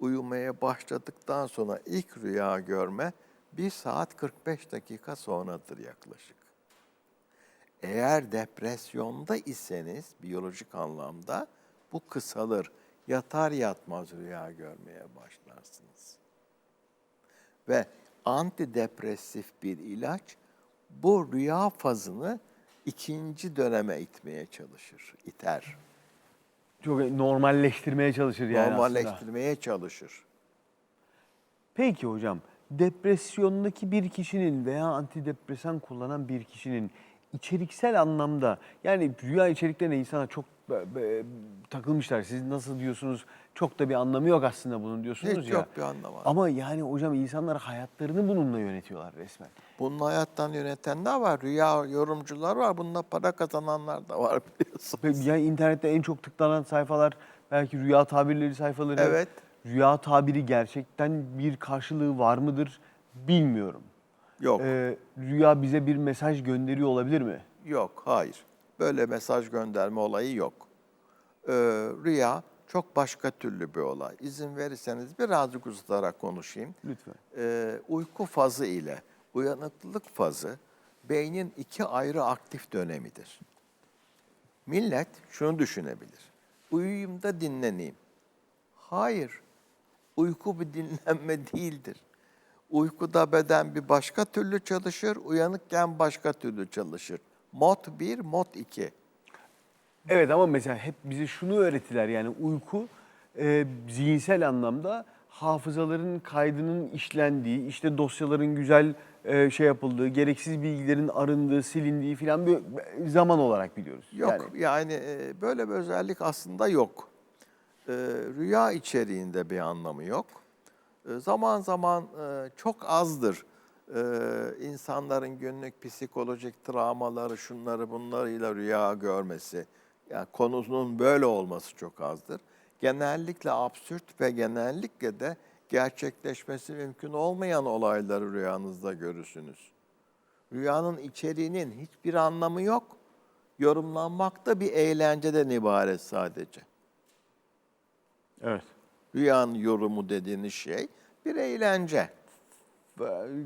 uyumaya başladıktan sonra ilk rüya görme 1 saat 45 dakika sonradır yaklaşık. Eğer depresyonda iseniz biyolojik anlamda bu kısalır. Yatar yatmaz rüya görmeye başlarsınız. Ve antidepresif bir ilaç bu rüya fazını ikinci döneme itmeye çalışır, iter. Çok normalleştirmeye çalışır yani aslında. normalleştirmeye çalışır. Peki hocam, depresyondaki bir kişinin veya antidepresan kullanan bir kişinin içeriksel anlamda yani rüya içeriklerine insana çok be- be- takılmışlar. Siz nasıl diyorsunuz? Çok da bir anlamı yok aslında bunun diyorsunuz Hiç ya. yok bir anlamı. Ama yani hocam insanlar hayatlarını bununla yönetiyorlar resmen. Bunun hayattan yönetenler var, rüya yorumcular var, bununla para kazananlar da var biliyorsunuz. Yani internette en çok tıklanan sayfalar belki rüya tabirleri sayfaları. Evet. Rüya tabiri gerçekten bir karşılığı var mıdır bilmiyorum. Yok, Ee, rüya bize bir mesaj gönderiyor olabilir mi? yok, hayır. Böyle mesaj gönderme olayı yok. Ee, rüya çok başka türlü bir olay. İzin verirseniz birazcık uzatarak konuşayım. Lütfen. Ee, uyku fazı ile uyanıklılık fazı beynin iki ayrı aktif dönemidir. Millet şunu düşünebilir. Uyuyayım da dinleneyim. Hayır. Uyku bir dinlenme değildir. Uykuda beden bir başka türlü çalışır, uyanıkken başka türlü çalışır. Mod 1, mod 2. Evet ama mesela hep bize şunu öğrettiler yani uyku e, zihinsel anlamda hafızaların kaydının işlendiği, işte dosyaların güzel e, şey yapıldığı, gereksiz bilgilerin arındığı, silindiği filan bir zaman olarak biliyoruz. Yok Yani yani, e, böyle bir özellik aslında yok. E, rüya içeriğinde bir anlamı yok. E, zaman zaman e, çok azdır e, insanların günlük psikolojik travmaları, şunları bunlarıyla rüya görmesi. Yani konunun böyle olması çok azdır. Genellikle absürt ve genellikle de gerçekleşmesi mümkün olmayan olayları rüyanızda görürsünüz. Rüyanın içeriğinin hiçbir anlamı yok. Yorumlanmak da bir eğlenceden ibaret sadece. evet. Rüyanın yorumu dediğiniz şey bir eğlence.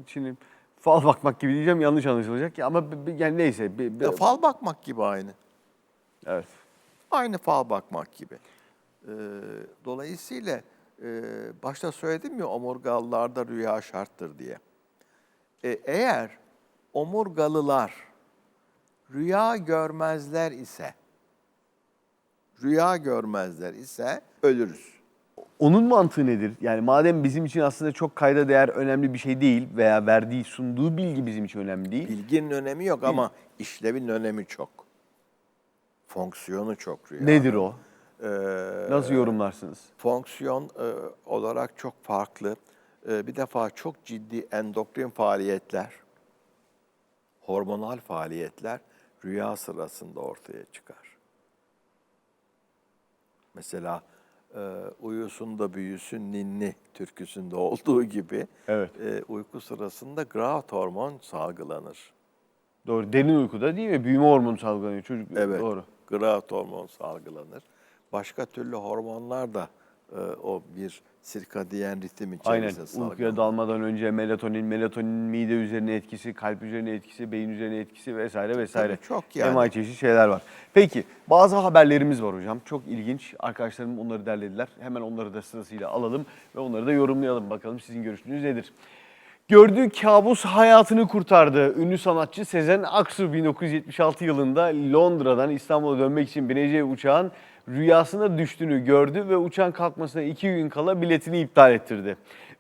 Şimdi fal bakmak gibi diyeceğim yanlış anlaşılacak ya ama yani neyse. b- b- Ya fal bakmak gibi aynı. evet. Aynı fal bakmak gibi. Ee, dolayısıyla e, başta söyledim ya omurgalılarda rüya şarttır diye. E, eğer omurgalılar rüya görmezler ise, rüya görmezler ise ölürüz. Onun mantığı nedir? Yani madem bizim için aslında çok kayda değer önemli bir şey değil veya verdiği sunduğu bilgi bizim için önemli değil. Bilginin önemi yok ama işlevin önemi çok. Fonksiyonu çok rüya. Nedir o? Ee, Nasıl yorumlarsınız? fonksiyon e, olarak çok farklı. E, bir defa çok ciddi endokrin faaliyetler, hormonal faaliyetler rüya sırasında ortaya çıkar. Mesela e, uyusun da büyüsün ninni türküsünde olduğu gibi Evet. e, uyku sırasında growth hormon salgılanır. Doğru. Derin uykuda değil mi? Büyüme hormonu salgılanıyor çocuk. Evet. Doğru. Growth hormon salgılanır. Başka türlü hormonlar da o bir sirkadiyen ritim Aynen. içerisinde Uykuya salgılanır. dalmadan önce melatonin, melatonin mide üzerine etkisi, kalp üzerine etkisi, beyin üzerine etkisi vesaire vesaire. Tabii, çok yani. Envai çeşit şeyler var. Peki bazı haberlerimiz var hocam. Çok ilginç. Arkadaşlarım onları derlediler. Hemen onları da sırasıyla alalım ve onları da yorumlayalım. Bakalım sizin görüşünüz nedir? Gördüğü kabus hayatını kurtardı. Ünlü sanatçı Sezen Aksu 1976 yılında Londra'dan İstanbul'a dönmek için bineceği uçağın rüyasına düştüğünü gördü ve uçağın kalkmasına iki gün kala biletini iptal ettirdi.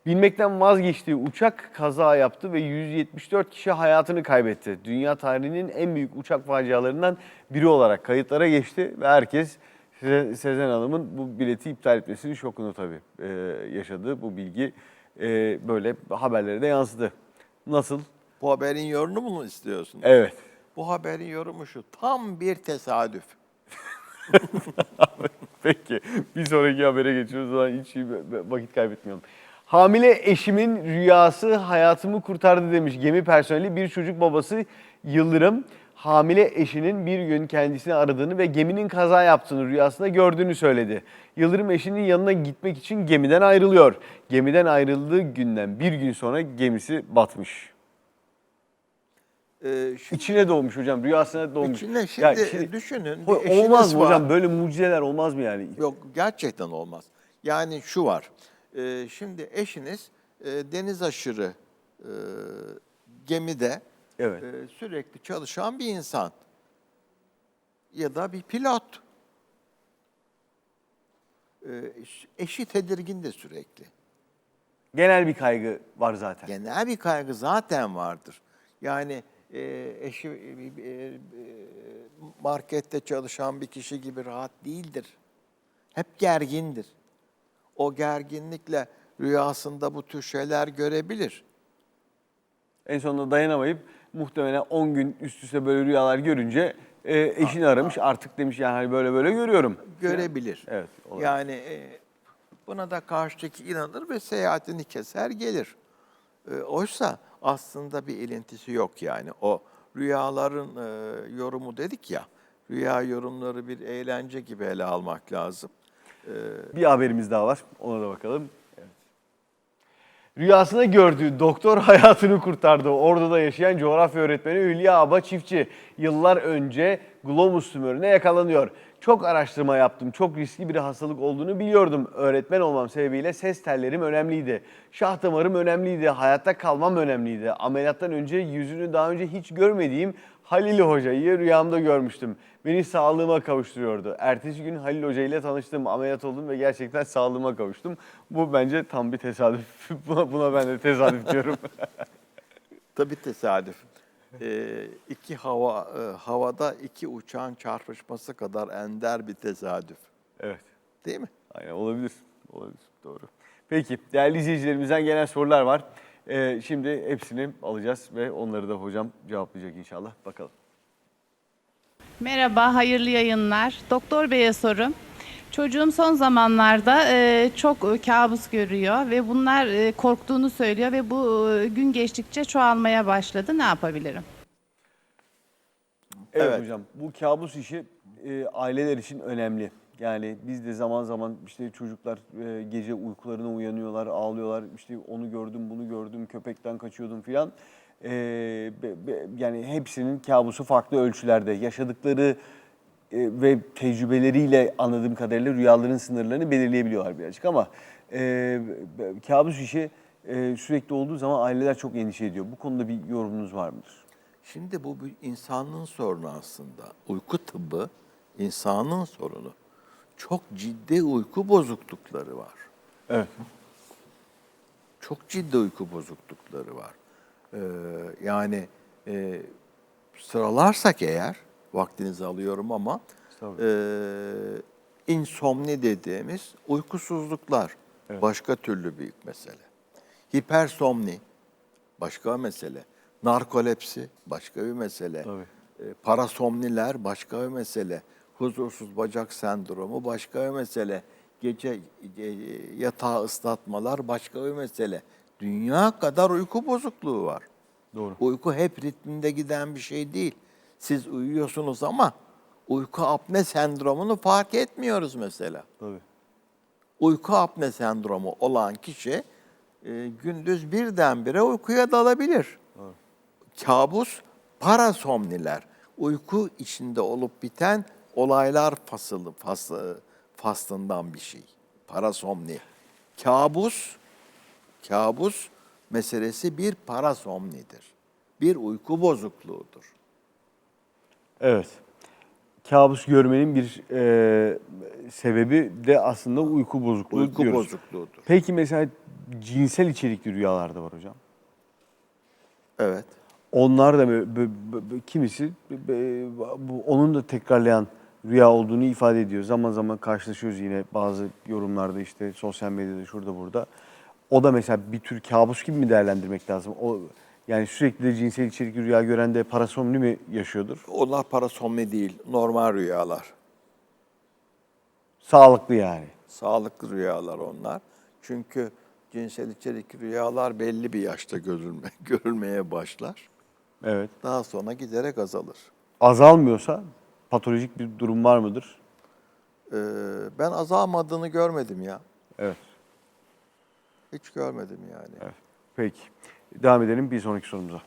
Binmekten vazgeçtiği uçak kaza yaptı ve 174 kişi hayatını kaybetti. Dünya tarihinin en büyük uçak facialarından biri olarak kayıtlara geçti ve herkes Se- Sezen Hanım'ın bu bileti iptal etmesinin şokunu tabii e, yaşadı. Bu bilgi e, böyle haberlere de yansıdı. Nasıl? Bu haberin yorumunu mu istiyorsun? Evet. Bu haberin yorumu şu. Tam bir tesadüf. Peki bir sonraki habere geçiyoruz. O zaman hiç vakit kaybetmeyelim. Hamile eşimin rüyası hayatımı kurtardı demiş gemi personeli. Bir çocuk babası Yıldırım hamile eşinin bir gün kendisini aradığını ve geminin kaza yaptığını rüyasında gördüğünü söyledi. Yıldırım eşinin yanına gitmek için gemiden ayrılıyor. Gemiden ayrıldığı günden bir gün sonra gemisi batmış. Ee, şimdi İçine doğmuş hocam, rüyasına doğmuş. içine şimdi, Ya düşünün. Ho- bir eşiniz olmaz mı var. hocam? Böyle mucizeler olmaz mı yani? Yok gerçekten olmaz. Yani şu var. e, şimdi eşiniz e, deniz aşırı e, gemide Evet. e, sürekli çalışan bir insan. Ya da bir pilot. E, eş- eşi tedirgin de sürekli. Genel bir kaygı var zaten. Genel bir kaygı zaten vardır. Yani e, eşi e, e, markette çalışan bir kişi gibi rahat değildir. Hep gergindir. O gerginlikle rüyasında bu tür şeyler görebilir. En sonunda dayanamayıp muhtemelen 10 gün üst üste böyle rüyalar görünce e, eşini aramış. Artık demiş yani hani böyle böyle görüyorum. Görebilir. Evet. olabilir. Yani e, buna da karşıdaki inanır ve seyahatini keser gelir. E, oysa aslında bir ilintisi yok yani. O rüyaların e, yorumu dedik ya, rüya yorumları bir eğlence gibi ele almak lazım. Bir haberimiz daha var. Ona da bakalım. Evet. Rüyasında gördüğü doktor hayatını kurtardı. Ordu'da yaşayan coğrafya öğretmeni Hülya Aba Çiftçi yıllar önce globus tümörüne yakalanıyor. Çok araştırma yaptım. Çok riskli bir hastalık olduğunu biliyordum. Öğretmen olmam sebebiyle ses tellerim önemliydi. Şah damarım önemliydi. Hayatta kalmam önemliydi. Ameliyattan önce yüzünü daha önce hiç görmediğim Halil Hoca'yı rüyamda görmüştüm. Beni sağlığıma kavuşturuyordu. Ertesi gün Halil Hoca ile tanıştım, ameliyat oldum ve gerçekten sağlığıma kavuştum. Bu bence tam bir tesadüf. buna, buna ben de tesadüf diyorum. Tabii tesadüf. E, iki hava e, havada iki uçağın çarpışması kadar ender bir tesadüf. evet, Değil mi? aynen olabilir. Olabilir, doğru. Peki, değerli izleyicilerimizden gelen sorular var. Ee, şimdi hepsini alacağız ve onları da hocam cevaplayacak inşallah. Bakalım. Merhaba, hayırlı yayınlar. Doktor Bey'e sorum. Çocuğum son zamanlarda e, çok e, kabus görüyor ve bunlar e, korktuğunu söylüyor ve bu e, gün geçtikçe çoğalmaya başladı. Ne yapabilirim? Evet, Evet. hocam bu kabus işi e, aileler için önemli. Yani biz de zaman zaman işte çocuklar e, gece uykularına uyanıyorlar, ağlıyorlar. İşte onu gördüm, bunu gördüm, köpekten kaçıyordum filan. E, be- be- yani hepsinin kabusu farklı ölçülerde. Yaşadıkları ve tecrübeleriyle anladığım kadarıyla rüyaların sınırlarını belirleyebiliyorlar birazcık ama e, kabus işi e, sürekli olduğu zaman aileler çok endişe ediyor. Bu konuda bir yorumunuz var mıdır? Şimdi bu bir insanlığın sorunu aslında. Uyku tıbbı insanlığın sorunu. Çok ciddi uyku bozuklukları var. Evet. Çok ciddi uyku bozuklukları var. Ee, yani e, sıralarsak eğer, vaktinizi alıyorum ama e, insomni dediğimiz uykusuzluklar Evet. başka türlü büyük mesele. Hipersomni başka mesele. Narkolepsi başka bir mesele. Tabii. E, parasomniler başka bir mesele. Huzursuz bacak sendromu başka bir mesele. Gece e, yatağı ıslatmalar başka bir mesele. Dünya kadar uyku bozukluğu var. Doğru. Uyku hep ritminde giden bir şey değil. Siz uyuyorsunuz ama uyku apne sendromunu fark etmiyoruz mesela. Tabii. Uyku apne sendromu olan kişi e, gündüz birdenbire uykuya dalabilir. Kabus parasomniler. Uyku içinde olup biten olaylar fasılı, faslı, faslından bir şey. Parasomni. Kabus, kabus meselesi bir parasomnidir. Bir uyku bozukluğudur. Evet. Kabus görmenin bir e, sebebi de aslında uyku bozukluğu Uyku diyoruz. bozukluğudur. Peki mesela cinsel içerikli rüyalar da var hocam. Evet. Onlar da böyle, bö- bö- bö- kimisi bö- bu onun da tekrarlayan rüya olduğunu ifade ediyor. Zaman zaman karşılaşıyoruz yine bazı yorumlarda işte sosyal medyada şurada burada. O da mesela bir tür kabus gibi mi değerlendirmek lazım? O yani sürekli cinsel içerikli rüya gören de parasomni mi yaşıyordur? Onlar parasomni değil, normal rüyalar. Sağlıklı yani. Sağlıklı rüyalar onlar. Çünkü cinsel içerikli rüyalar belli bir yaşta görülme, görülmeye başlar. Evet. Daha sonra giderek azalır. azalmıyorsa patolojik bir durum var mıdır? Ee, ben azalmadığını görmedim ya. Evet. Hiç görmedim yani. Peki. Devam edelim bir sonraki sorumuza.